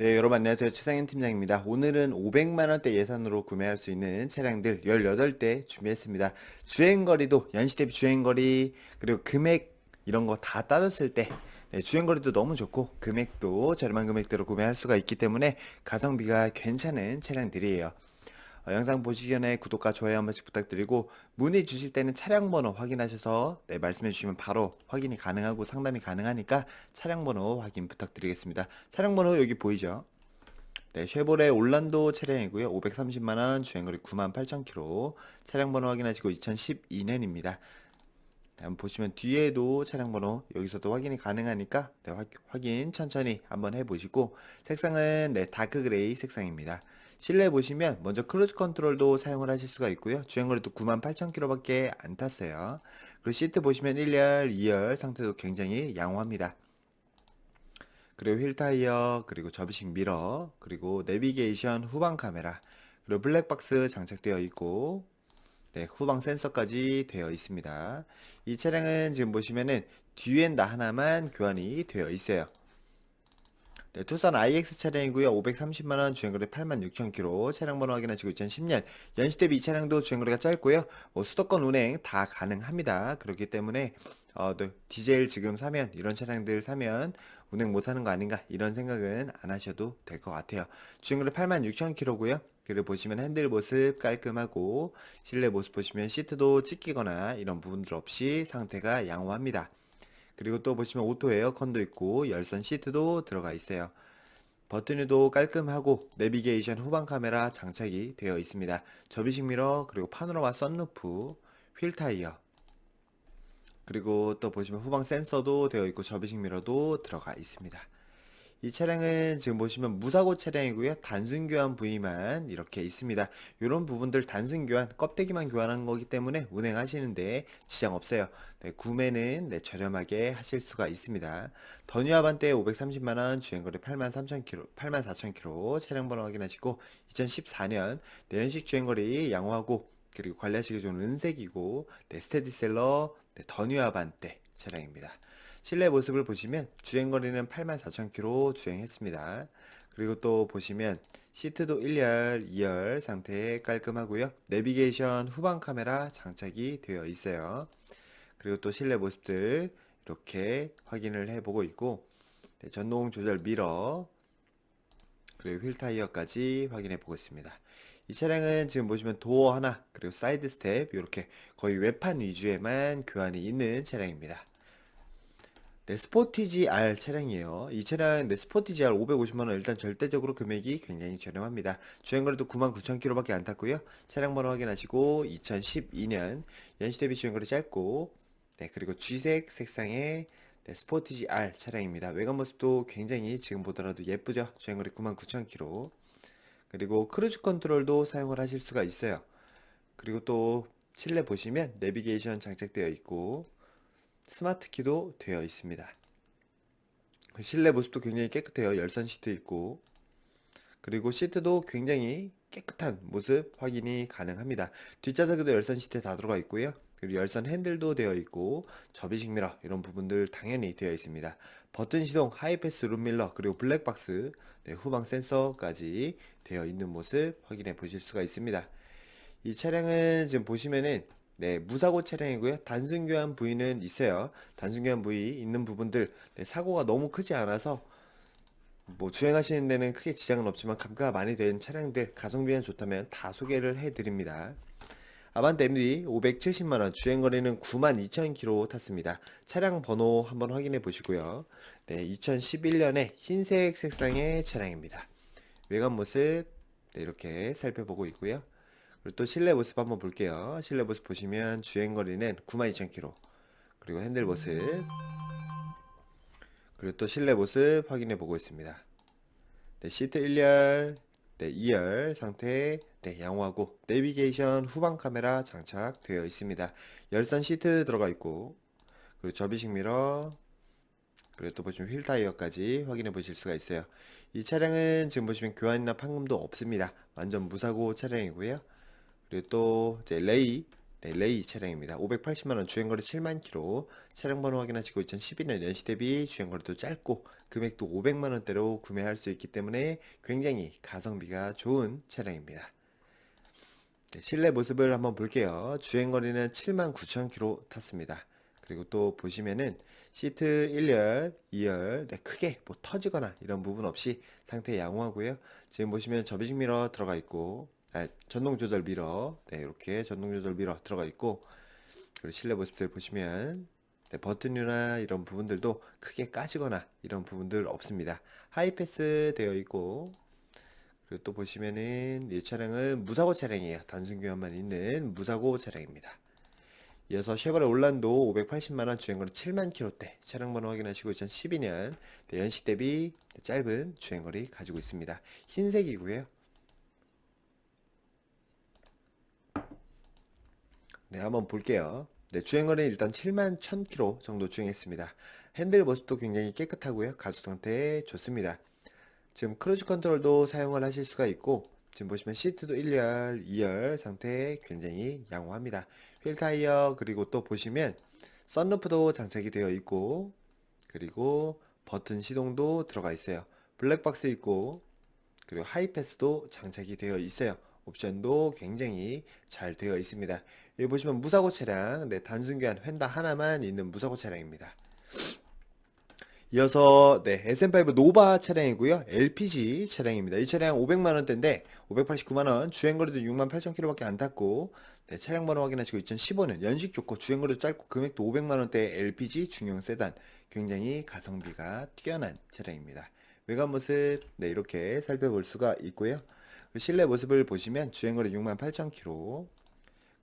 네, 여러분 안녕하세요. 최상현 팀장입니다. 오늘은 500만원대 예산으로 구매할 수 있는 차량들 18대 준비했습니다. 주행거리도, 연시 대비 주행거리, 그리고 금액, 이런 거 다 따졌을 때, 네, 주행거리도 너무 좋고, 금액도 저렴한 금액대로 구매할 수가 있기 때문에 가성비가 괜찮은 차량들이에요. 어, 영상 보시기 전에 구독과 좋아요 한 번씩 부탁드리고 문의 주실 때는 차량 번호 확인하셔서 네, 말씀해 주시면 바로 확인이 가능하고 상담이 가능하니까 차량 번호 확인 부탁드리겠습니다. 차량 번호 여기 보이죠? 네, 쉐보레 올란도 차량이고요. 530만원, 주행거리 98,000km. 차량 번호 확인하시고 2012년입니다. 한번 보시면 뒤에도 차량 번호 여기서도 확인이 가능하니까 네, 확, 확인 천천히 한번 해보시고 색상은 네, 다크 그레이 색상입니다. 실내 보시면 먼저 크루즈 컨트롤도 사용을 하실 수가 있고요. 주행거리도 98,000km밖에 안 탔어요. 그리고 시트 보시면 1열, 2열 상태도 굉장히 양호합니다. 그리고 휠 타이어, 그리고 접이식 미러, 그리고 내비게이션 후방 카메라, 그리고 블랙박스 장착되어 있고 네, 후방 센서까지 되어 있습니다. 이 차량은 지금 보시면은 뒤엔 나 하나만 교환이 되어 있어요. 네, 투싼 IX 차량이고요. 530만원 주행거리 86,000km 차량 번호 확인하시고 2010년 연식 대비 이 차량도 주행거리가 짧고요. 뭐 수도권 운행 다 가능합니다. 그렇기 때문에 어, 네, 디젤 지금 사면 이런 차량들 사면 운행 못하는 거 아닌가 이런 생각은 안 하셔도 될 것 같아요. 주행거리 86,000km고요. 그리고 보시면 핸들 모습 깔끔하고 실내 모습 보시면 시트도 찢기거나 이런 부분들 없이 상태가 양호합니다. 그리고 또 보시면 오토 에어컨도 있고 열선 시트도 들어가 있어요. 버튼도 깔끔하고 내비게이션 후방 카메라 장착이 되어 있습니다. 접이식 미러 그리고 파노라마 썬루프 휠 타이어 그리고 또 보시면 후방 센서도 되어 있고 접이식 미러도 들어가 있습니다. 이 차량은 지금 보시면 무사고 차량이고요. 단순 교환 부위만 이렇게 있습니다. 이런 부분들 단순 교환, 껍데기만 교환한 거기 때문에 운행하시는데 지장 없어요. 네, 구매는 네, 저렴하게 하실 수가 있습니다. 더뉴 아반떼 530만원, 주행거리 83,000km, 84,000km 차량 번호 확인하시고 2014년 내연식 주행거리 양호하고 그리고 관리하시기 좋은 은색이고 네, 스테디셀러 네, 더뉴 아반떼 차량입니다. 실내 모습을 보시면 주행거리는 84,000km 주행했습니다. 그리고 또 보시면 시트도 1열, 2열 상태 깔끔하고요. 내비게이션 후방 카메라 장착이 되어 있어요. 그리고 또 실내 모습들 이렇게 확인을 해보고 있고 네, 전동 조절 미러 그리고 휠 타이어까지 확인해 보고 있습니다. 이 차량은 지금 보시면 도어 하나 그리고 사이드 스텝 이렇게 거의 외판 위주에만 교환이 있는 차량입니다. 네, 스포티지 R 차량이에요. 이 차량 네, 스포티지 R 550만원 일단 절대적으로 금액이 굉장히 저렴합니다. 주행거리도 99,000km밖에 안 탔고요. 차량 번호 확인하시고 2012년 연시 대비 주행거리 짧고 네, 그리고 G색 색상의 네, 스포티지 R 차량입니다. 외관 모습도 굉장히 지금 보더라도 예쁘죠? 주행거리 99,000km. 그리고 크루즈 컨트롤도 사용을 하실 수가 있어요. 그리고 또 실내 보시면 내비게이션 장착되어 있고 스마트 키도 되어 있습니다. 실내 모습도 굉장히 깨끗해요. 열선 시트 있고 그리고 시트도 굉장히 깨끗한 모습 확인이 가능합니다. 뒷좌석에도 열선 시트 다 들어가 있고요. 그리고 열선 핸들도 되어 있고 접이식 미러 이런 부분들 당연히 되어 있습니다. 버튼 시동, 하이패스 룸밀러 그리고 블랙박스 네, 후방 센서까지 되어 있는 모습 확인해 보실 수가 있습니다. 이 차량은 지금 보시면은 네, 무사고 차량이고요. 단순 교환 부위는 있어요. 단순 교환 부위 있는 부분들 네, 사고가 너무 크지 않아서 뭐 주행하시는 데는 크게 지장은 없지만 감가가 많이 된 차량들 가성비가 좋다면 다 소개를 해드립니다. 아반떼 MD 570만원 주행거리는 92,000km 탔습니다. 차량 번호 한번 확인해 보시고요. 네, 2011년에 흰색 색상의 차량입니다. 외관 모습 네, 이렇게 살펴보고 있고요. 그리고 또 실내 모습 한번 볼게요. 실내 모습 보시면 주행거리는 92,000km 그리고 핸들 모습 그리고 또 실내 모습 확인해 보고 있습니다. 네, 시트 1열, 네, 2열 상태 네, 양호하고 내비게이션 후방 카메라 장착되어 있습니다. 열선 시트 들어가 있고 그리고 접이식 미러 그리고 또 보시면 휠 타이어까지 확인해 보실 수가 있어요. 이 차량은 지금 보시면 교환이나 판금도 없습니다. 완전 무사고 차량이고요. 그리고 또 이제 레이 네, 레이 차량입니다. 580만원 주행거리 7만 킬로 차량 번호 확인하시고 2012년 연시 대비 주행거리도 짧고 금액도 500만원대로 구매할 수 있기 때문에 굉장히 가성비가 좋은 차량입니다. 네, 실내 모습을 한번 볼게요. 주행거리는 7만 9천 킬로 탔습니다. 그리고 또 보시면은 시트 1열, 2열, 네, 크게 뭐 터지거나 이런 부분 없이 상태 양호하고요. 지금 보시면 접이식 미러 들어가 있고, 아, 전동 조절 미러, 네, 이렇게 전동 조절 미러 들어가 있고, 그리고 실내 모습들 보시면 네, 버튼이나 이런 부분들도 크게 까지거나 이런 부분들 없습니다. 하이패스 되어 있고, 그리고 또 보시면은 이 차량은 무사고 차량이에요. 단순 교환만 있는 무사고 차량입니다. 이어서 쉐보레 올란도 580만원 주행거리 7만 킬로대 차량 번호 확인하시고 2012년 네, 연식 대비 짧은 주행거리 가지고 있습니다. 흰색이고요. 네, 한번 볼게요. 네, 주행거리는 일단 7만 1000km 정도 주행했습니다. 핸들 모습도 굉장히 깨끗하고요. 가죽 상태 좋습니다. 지금 크루즈 컨트롤도 사용을 하실 수가 있고 지금 보시면 시트도 1열, 2열 상태 굉장히 양호합니다. 휠 타이어 그리고 또 보시면 썬루프도 장착이 되어 있고 그리고 버튼 시동도 들어가 있어요. 블랙박스 있고 그리고 하이패스도 장착이 되어 있어요. 옵션도 굉장히 잘 되어 있습니다. 여기 보시면 무사고 차량, 네, 단순 교환 휀다 하나만 있는 무사고 차량입니다. 이어서 네, SM5 노바 차량이고요. LPG 차량입니다. 이 차량 500만 원대인데 589만 원, 주행 거리도 6만 8천 킬로밖에 안 탔고 네, 차량 번호 확인하시고 2015년 연식 좋고 주행 거리도 짧고 금액도 500만 원대 LPG 중형 세단 굉장히 가성비가 뛰어난 차량입니다. 외관 모습 네, 이렇게 살펴볼 수가 있고요. 실내 모습을 보시면 주행거리 6만 8천 킬로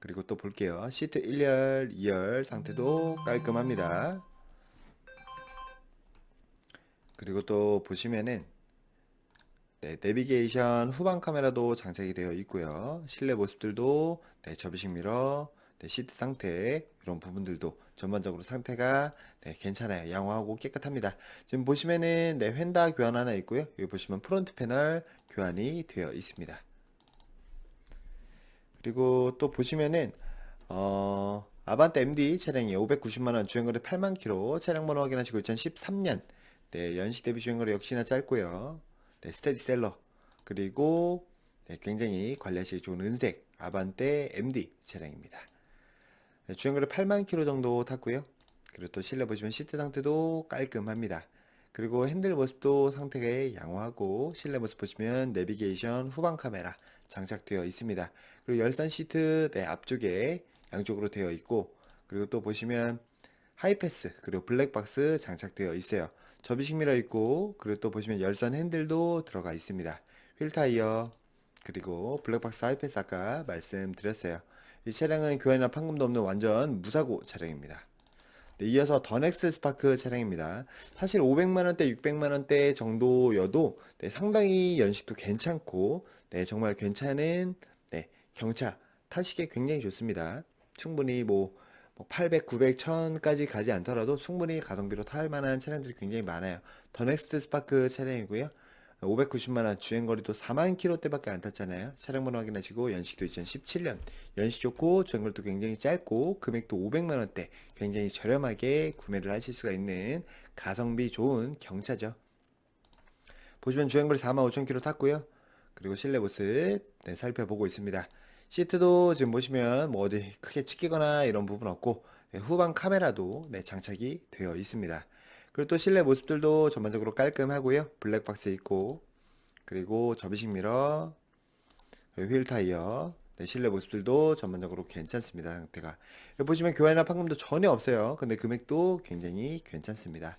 그리고 또 볼게요. 시트 1열, 2열 상태도 깔끔합니다. 그리고 또 보시면은 네, 내비게이션 후방 카메라도 장착이 되어 있고요. 실내 모습들도 네, 접이식 미러, 네, 시트 상태 이런 부분들도 전반적으로 상태가 네, 괜찮아요. 양호하고 깨끗합니다. 지금 보시면은 네, 휀다 교환 하나 있고요. 여기 보시면 프론트 패널 교환이 되어 있습니다. 그리고 또 보시면은 어, 아반떼 MD 차량이 590만원 주행거리 8만 킬로 차량 번호 확인하시고 2013년 네, 연식 대비 주행거리 역시나 짧고요. 네, 스테디셀러 그리고 네, 굉장히 관리하시기 좋은 은색 아반떼 MD 차량입니다. 네, 주행거리 8만 킬로 정도 탔고요. 그리고 또 실내 보시면 시트 상태도 깔끔합니다. 그리고 핸들 모습도 상태가 양호하고 실내 모습 보시면 내비게이션 후방 카메라 장착되어 있습니다. 그리고 열선 시트 네, 앞쪽에 양쪽으로 되어 있고 그리고 또 보시면 하이패스 그리고 블랙박스 장착되어 있어요. 접이식 미러 있고 그리고 또 보시면 열선 핸들도 들어가 있습니다. 휠 타이어 그리고 블랙박스 하이패스 아까 말씀드렸어요. 이 차량은 교환이나 판금도 없는 완전 무사고 차량입니다. 네, 이어서 더 넥스 스파크 차량입니다. 사실 500만원대, 600만원대 정도여도 네, 상당히 연식도 괜찮고 네, 정말 괜찮은 네, 경차 타시기에 굉장히 좋습니다. 충분히 뭐, 뭐 800, 900, 1000까지 가지 않더라도 충분히 가성비로 탈 만한 차량들이 굉장히 많아요. 더 넥스트 스파크 차량이고요. 590만원 주행거리도 4만 킬로대밖에 안 탔잖아요. 차량 번호 확인하시고 연식도 2017년 연식 좋고 주행거리도 굉장히 짧고 금액도 500만원대 굉장히 저렴하게 구매를 하실 수가 있는 가성비 좋은 경차죠. 보시면 주행거리 4만 5천 킬로 탔고요. 그리고 실내 모습 네, 살펴보고 있습니다. 시트도 지금 보시면 뭐 어디 크게 찍히거나 이런 부분 없고 네, 후방 카메라도 네, 장착이 되어 있습니다. 그리고 또 실내 모습들도 전반적으로 깔끔하고요. 블랙박스 있고 그리고 접이식 미러 그리고 휠 타이어 네, 실내 모습들도 전반적으로 괜찮습니다. 상태가 여기 보시면 교환이나 판금도 전혀 없어요. 근데 금액도 굉장히 괜찮습니다.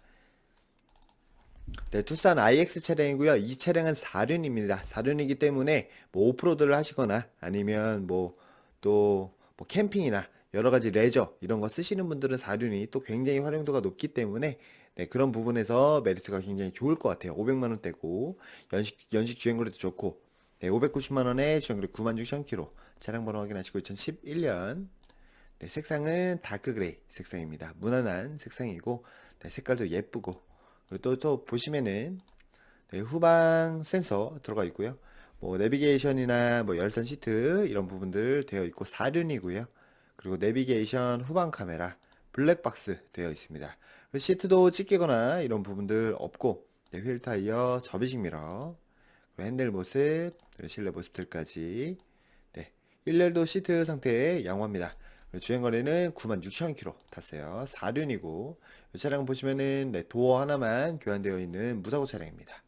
네, 투싼 IX 차량이고요. 이 차량은 4륜입니다. 4륜이기 때문에 뭐 오프로드를 하시거나 아니면 뭐 또뭐 캠핑이나 여러 가지 레저 이런 거 쓰시는 분들은 4륜이 또 굉장히 활용도가 높기 때문에 네, 그런 부분에서 메리트가 굉장히 좋을 것 같아요. 500만 원대고 연식 연식 주행거리도 좋고 네, 590만 원에 주행거리 9만 6천 킬로 차량 번호 확인하시고 2011년 네, 색상은 다크 그레이 색상입니다. 무난한 색상이고 네, 색깔도 예쁘고 그리고 또, 또 보시면은 네, 후방 센서 들어가 있고요. 뭐 내비게이션이나 뭐 열선 시트 이런 부분들 되어 있고 4륜이고요. 그리고 내비게이션 후방 카메라 블랙박스 되어 있습니다. 시트도 찢기거나 이런 부분들 없고 네, 휠 타이어 접이식 미러 핸들 모습 실내 모습들까지 네, 1년도 시트 상태 양호합니다. 주행거리는 96,000km 탔어요. 4륜이고 이 차량 보시면은 네, 도어 하나만 교환되어 있는 무사고 차량입니다.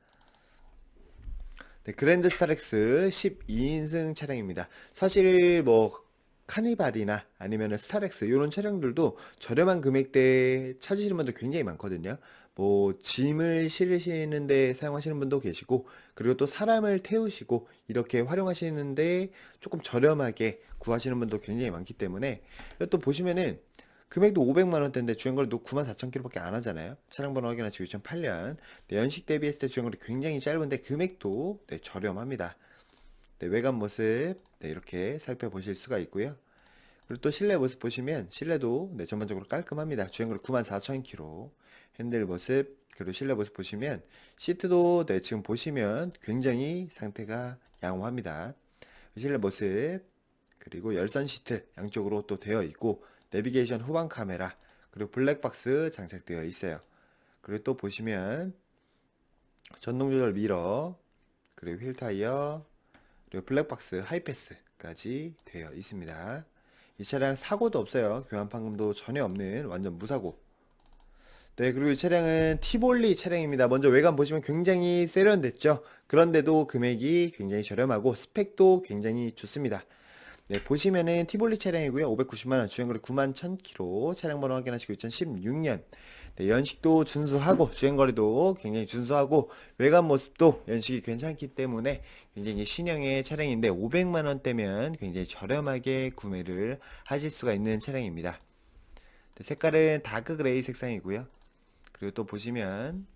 네, 그랜드 스타렉스 12인승 차량입니다. 사실 뭐 카니발이나 아니면 스타렉스 이런 차량들도 저렴한 금액대에 찾으시는 분들 굉장히 많거든요. 뭐 짐을 실으시는데 사용하시는 분도 계시고 그리고 또 사람을 태우시고 이렇게 활용하시는데 조금 저렴하게 구하시는 분도 굉장히 많기 때문에 또 보시면은 금액도 500만 원대인데 주행거리도 94,000km밖에 안 하잖아요. 차량 번호 확인하시고 2008년 네, 연식 대비했을 때 주행거리 굉장히 짧은데 금액도 네, 저렴합니다. 네, 외관 모습 네, 이렇게 살펴보실 수가 있고요. 그리고 또 실내 모습 보시면 실내도 네, 전반적으로 깔끔합니다. 주행거리 94,000km 핸들 모습 그리고 실내 모습 보시면 시트도 네, 지금 보시면 굉장히 상태가 양호합니다. 실내 모습 그리고 열선 시트 양쪽으로 또 되어 있고 내비게이션 후방 카메라 그리고 블랙박스 장착되어 있어요. 그리고 또 보시면 전동 조절 미러 그리고 휠 타이어 그리고 블랙박스 하이패스까지 되어 있습니다. 이 차량 사고도 없어요. 교환 판금도 전혀 없는 완전 무사고. 네, 그리고 이 차량은 티볼리 차량입니다. 먼저 외관 보시면 굉장히 세련됐죠. 그런데도 금액이 굉장히 저렴하고 스펙도 굉장히 좋습니다. 네, 보시면은 티볼리 차량이고요. 590만원, 주행거리 9만 1000km, 차량 번호 확인하시고 2016년. 네, 연식도 준수하고, 주행거리도 굉장히 준수하고, 외관 모습도 연식이 괜찮기 때문에 굉장히 신형의 차량인데, 500만원대면 굉장히 저렴하게 구매를 하실 수가 있는 차량입니다. 네, 색깔은 다크 그레이 색상이고요. 그리고 또 보시면,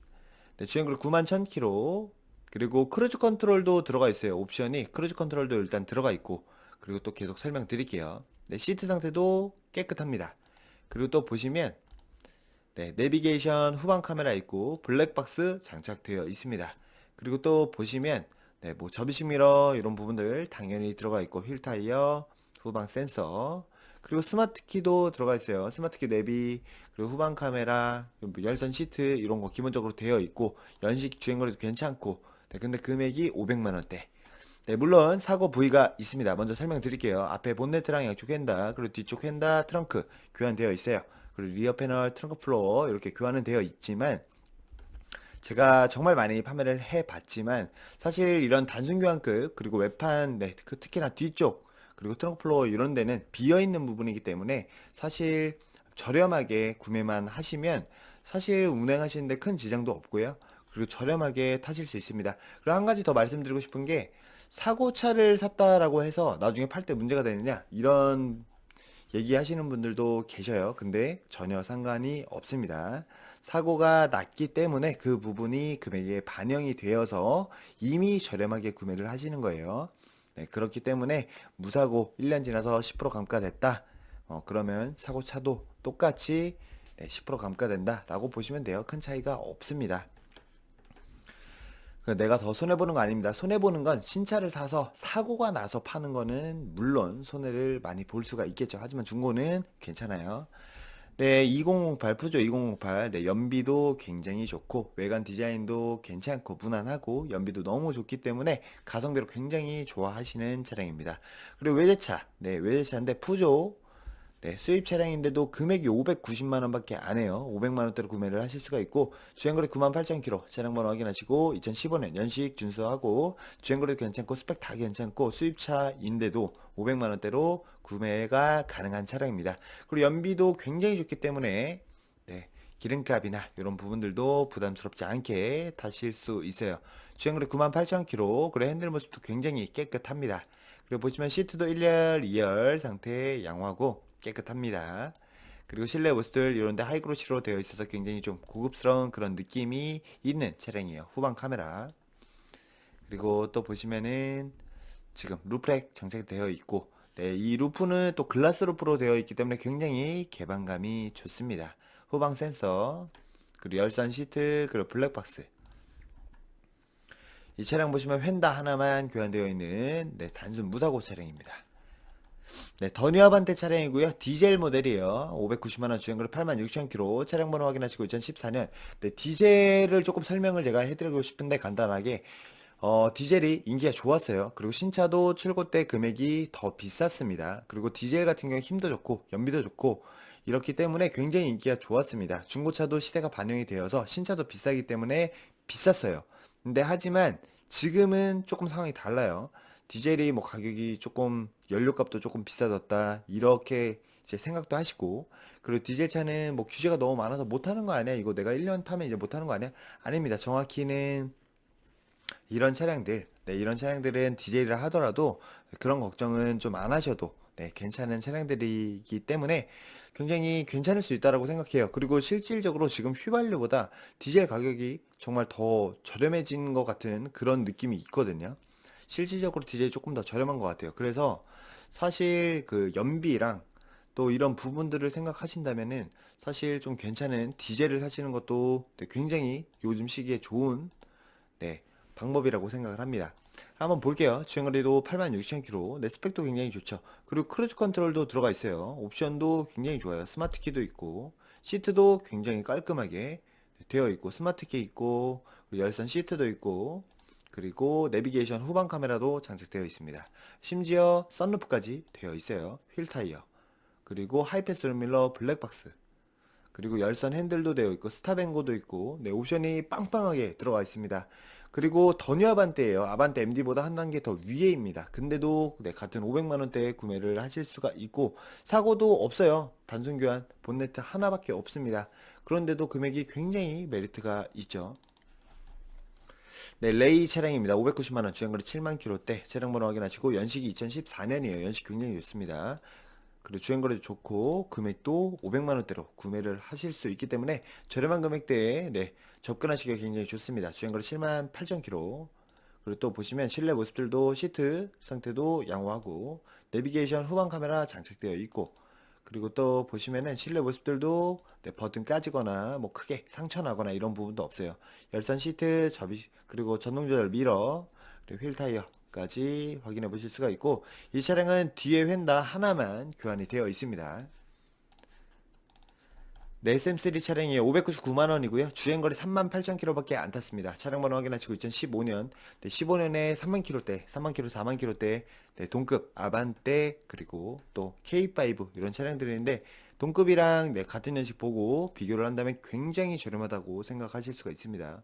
네, 주행거리 9만 1000km, 그리고 크루즈 컨트롤도 들어가 있어요. 옵션이 크루즈 컨트롤도 일단 들어가 있고, 그리고 또 계속 설명드릴게요. 네, 시트 상태도 깨끗합니다. 그리고 또 보시면 네, 내비게이션 후방 카메라 있고 블랙박스 장착되어 있습니다. 그리고 또 보시면 네, 뭐 접이식 미러 이런 부분들 당연히 들어가 있고 휠 타이어, 후방 센서, 그리고 스마트 키도 들어가 있어요. 스마트 키 내비, 그리고 후방 카메라, 뭐 열선 시트 이런 거 기본적으로 되어 있고 연식 주행거리도 괜찮고 네, 근데 금액이 500만 원대. 네, 물론 사고 부위가 있습니다. 먼저 설명드릴게요. 앞에 본네트랑 양쪽 휀다, 그리고 뒤쪽 휀다, 트렁크 교환되어 있어요. 그리고 리어 패널, 트렁크 플로어 이렇게 교환은 되어 있지만 제가 정말 많이 판매를 해봤지만 사실 이런 단순 교환급 그리고 외판, 네, 그 특히나 뒤쪽 그리고 트렁크 플로어 이런 데는 비어 있는 부분이기 때문에 사실 저렴하게 구매만 하시면 사실 운행하시는데 큰 지장도 없고요. 그리고 저렴하게 타실 수 있습니다. 그리고 한 가지 더 말씀드리고 싶은 게 사고차를 샀다라고 해서 나중에 팔 때 문제가 되느냐 이런 얘기하시는 분들도 계셔요. 근데 전혀 상관이 없습니다. 사고가 났기 때문에 그 부분이 금액에 반영이 되어서 이미 저렴하게 구매를 하시는 거예요. 네, 그렇기 때문에 무사고 1년 지나서 10% 감가됐다. 어, 그러면 사고차도 똑같이 네, 10% 감가된다라고 보시면 돼요. 큰 차이가 없습니다. 그 내가 더 손해보는 거 아닙니다. 손해보는 건 신차를 사서 사고가 나서 파는 거는 물론 손해를 많이 볼 수가 있겠죠. 하지만 중고는 괜찮아요. 네, 2008 푸조 2008. 네, 연비도 굉장히 좋고 외관 디자인도 괜찮고 무난하고 연비도 너무 좋기 때문에 가성비로 굉장히 좋아하시는 차량입니다. 그리고 외제차. 네, 외제차인데 푸조 네, 수입 차량인데도 금액이 590만 원밖에 안 해요. 500만 원대로 구매를 하실 수가 있고 주행거리 98,000km 차량 번호 확인하시고 2015년 연식 준수하고 주행거리도 괜찮고 스펙 다 괜찮고 수입차인데도 500만 원대로 구매가 가능한 차량입니다. 그리고 연비도 굉장히 좋기 때문에 네, 기름값이나 이런 부분들도 부담스럽지 않게 타실 수 있어요. 주행거리 98,000km 그리고 핸들 모습도 굉장히 깨끗합니다. 그리고 보시면 시트도 1열, 2열 상태 양호하고 깨끗합니다. 그리고 실내 모습들 이런데 하이그로시로 되어 있어서 굉장히 좀 고급스러운 그런 느낌이 있는 차량이에요. 후방 카메라. 그리고 또 보시면은 지금 루프렉 장착되어 있고 네, 이 루프는 또 글라스 루프로 되어 있기 때문에 굉장히 개방감이 좋습니다. 후방 센서, 그리고 열선 시트, 그리고 블랙박스. 이 차량 보시면 휀다 하나만 교환되어 있는 네, 단순 무사고 차량입니다. 네, 더뉴아반떼 차량이고요. 디젤 모델이에요. 590만원 주행거리 86,000km. 차량 번호 확인하시고 2014년. 네, 디젤을 조금 설명을 제가 해드리고 싶은데 간단하게. 어, 디젤이 인기가 좋았어요. 그리고 신차도 출고 때 금액이 더 비쌌습니다. 그리고 디젤 같은 경우 힘도 좋고 연비도 좋고 이렇기 때문에 굉장히 인기가 좋았습니다. 중고차도 시대가 반영이 되어서 신차도 비싸기 때문에 비쌌어요. 근데 하지만 지금은 조금 상황이 달라요. 디젤이 뭐 가격이 조금 연료값도 조금 비싸졌다 이렇게 이제 생각도 하시고 그리고 디젤 차는 뭐 규제가 너무 많아서 못 하는 거 아니야 이거 내가 1년 타면 이제 못 하는 거 아니야 아닙니다 정확히는 이런 차량들 네, 이런 차량들은 디젤이라 하더라도 그런 걱정은 좀 안 하셔도 네, 괜찮은 차량들이기 때문에 굉장히 괜찮을 수 있다라고 생각해요. 그리고 실질적으로 지금 휘발유보다 디젤 가격이 정말 더 저렴해진 것 같은 그런 느낌이 있거든요. 실질적으로 디젤이 조금 더 저렴한 것 같아요. 그래서 사실 그 연비랑 또 이런 부분들을 생각하신다면은 사실 좀 괜찮은 디젤을 사시는 것도 네, 굉장히 요즘 시기에 좋은 네, 방법이라고 생각을 합니다. 한번 볼게요. 주행거리도 86,000km. 네, 스펙도 굉장히 좋죠. 그리고 크루즈 컨트롤도 들어가 있어요. 옵션도 굉장히 좋아요. 스마트 키도 있고, 시트도 굉장히 깔끔하게 되어 있고, 스마트 키 있고, 열선 시트도 있고, 그리고 내비게이션 후방 카메라도 장착되어 있습니다. 심지어 썬루프까지 되어 있어요. 휠 타이어. 그리고 하이패스 룸밀러 블랙박스. 그리고 열선 핸들도 되어 있고 스탑앤고도 있고 네 옵션이 빵빵하게 들어가 있습니다. 그리고 더뉴 아반떼예요. 아반떼 MD보다 한 단계 더 위에입니다. 근데도 네, 같은 500만 원대에 구매를 하실 수가 있고 사고도 없어요. 단순 교환 본네트 하나밖에 없습니다. 그런데도 금액이 굉장히 메리트가 있죠. 네, 레이 차량입니다. 590만 원, 주행거리 7만 킬로대. 차량 번호 확인하시고 연식이 2014년이에요. 연식 굉장히 좋습니다. 그리고 주행거리도 좋고 금액도 500만 원대로 구매를 하실 수 있기 때문에 저렴한 금액대에 네, 접근하시기가 굉장히 좋습니다. 주행거리 7만 8천 킬로. 그리고 또 보시면 실내 모습들도 시트 상태도 양호하고 내비게이션 후방 카메라 장착되어 있고 그리고 또 보시면은 실내 모습들도 네, 버튼 까지거나 뭐 크게 상처 나거나 이런 부분도 없어요. 열선 시트 접이 그리고 전동 조절 미러 그리고 휠 타이어까지 확인해 보실 수가 있고 이 차량은 뒤에 휀다 하나만 교환이 되어 있습니다. 네, SM3 차량이 599만 원이고요. 주행거리 3만 8천 킬로밖에 안 탔습니다. 차량 번호 확인하시고 2015년, 네, 15년에 3만 킬로대, 3만 킬로, 4만 킬로대, 네, 동급 아반떼 그리고 또 K5 이런 차량들인데 동급이랑 네, 같은 연식 보고 비교를 한다면 굉장히 저렴하다고 생각하실 수가 있습니다.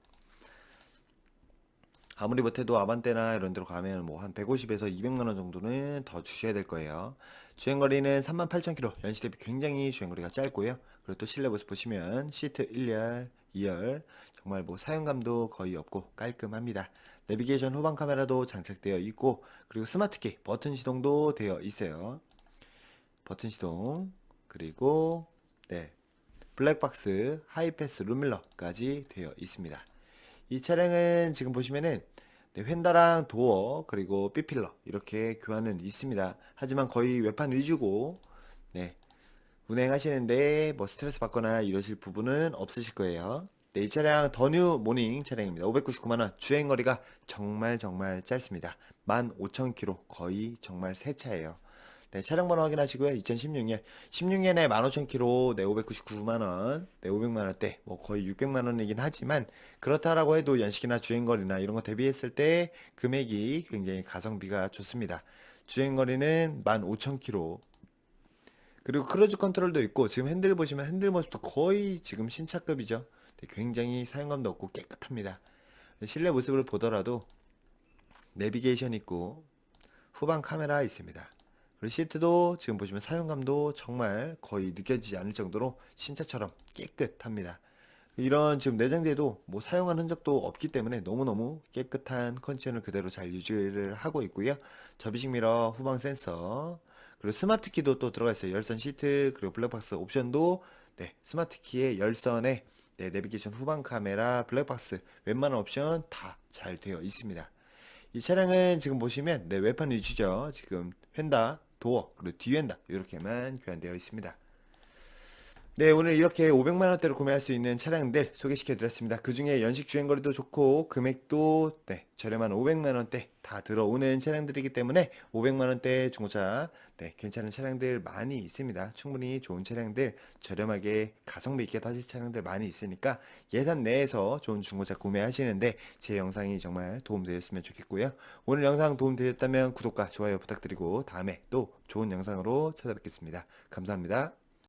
아무리 못해도 아반떼나 이런 데로 가면 뭐 한 150에서 200만 원 정도는 더 주셔야 될 거예요. 주행거리는 38,000km, 연식 대비 굉장히 주행거리가 짧고요. 그리고 또 실내 모습 보시면 시트 1열, 2열, 정말 뭐 사용감도 거의 없고 깔끔합니다. 내비게이션 후방 카메라도 장착되어 있고 그리고 스마트키 버튼 시동도 되어 있어요. 버튼 시동 그리고 네 블랙박스 하이패스 룸밀러까지 되어 있습니다. 이 차량은 지금 보시면은 네, 휀다랑 도어 그리고 B필러 이렇게 교환은 있습니다. 하지만 거의 외판 위주고 네, 운행하시는데 뭐 스트레스 받거나 이러실 부분은 없으실 거예요. 네, 이 차량 더뉴 모닝 차량입니다. 599만원 주행거리가 정말 정말 짧습니다. 15,000km 거의 정말 새 차예요. 네, 차량 번호 확인하시고요. 2016년 16년에 15,000km 네, 599만원 네, 500만원대 뭐 거의 600만원이긴 하지만 그렇다라고 해도 연식이나 주행거리나 이런 거 대비했을 때 금액이 굉장히 가성비가 좋습니다. 주행거리는 15,000km 그리고 크루즈 컨트롤도 있고 지금 핸들 보시면 핸들 모습도 거의 지금 신차급이죠. 네, 굉장히 사용감도 없고 깨끗합니다. 실내 모습을 보더라도 내비게이션 있고 후방 카메라 있습니다. 그리고 시트도 지금 보시면 사용감도 정말 거의 느껴지지 않을 정도로 신차처럼 깨끗합니다. 이런 지금 내장재도 뭐 사용한 흔적도 없기 때문에 너무너무 깨끗한 컨디션을 그대로 잘 유지를 하고 있고요. 접이식 미러, 후방 센서, 그리고 스마트 키도 또 들어가 있어요. 열선 시트, 그리고 블랙박스 옵션도 네, 스마트 키의 열선에 네, 내비게이션 후방 카메라, 블랙박스 웬만한 옵션 다 잘 되어 있습니다. 이 차량은 지금 보시면 네, 외판 위주죠. 지금 휀다, 도어, 그리고 뒤엔다 이렇게만 교환되어 있습니다. 네, 오늘 이렇게 500만 원대로 구매할 수 있는 차량들 소개시켜 드렸습니다. 그 중에 연식 주행 거리도 좋고 금액도 네, 저렴한 500만 원대 다 들어오는 차량들이기 때문에 500만 원대 중고차 네, 괜찮은 차량들 많이 있습니다. 충분히 좋은 차량들 저렴하게 가성비 있게 타실 차량들 많이 있으니까 예산 내에서 좋은 중고차 구매하시는데 제 영상이 정말 도움되었으면 좋겠고요. 오늘 영상 도움되셨다면 구독과 좋아요 부탁드리고 다음에 또 좋은 영상으로 찾아뵙겠습니다. 감사합니다.